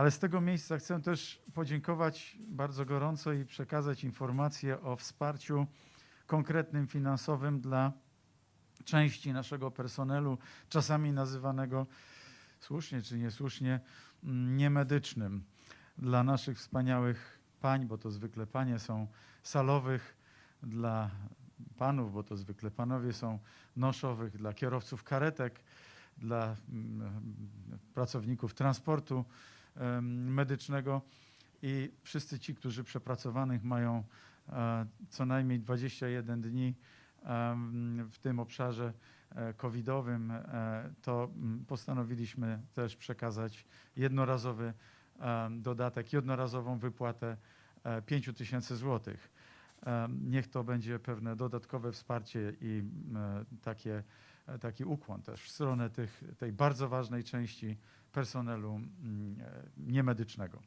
Ale z tego miejsca chcę też podziękować bardzo gorąco i przekazać informację o wsparciu konkretnym finansowym dla części naszego personelu, czasami nazywanego słusznie czy niesłusznie mm, niemedycznym. Dla naszych wspaniałych pań, bo to zwykle panie są salowych, dla panów, bo to zwykle panowie są noszowych, dla kierowców karetek, dla mm, pracowników transportu medycznego i wszyscy ci, którzy przepracowanych mają e, co najmniej 21 dni w tym obszarze e, covidowym, e, to mm, postanowiliśmy też przekazać jednorazowy dodatek, jednorazową wypłatę 5 tysięcy złotych. Niech to będzie pewne dodatkowe wsparcie i takie, e, taki ukłon też w stronę tych, tej bardzo ważnej części personelu mm, e, niemedycznego.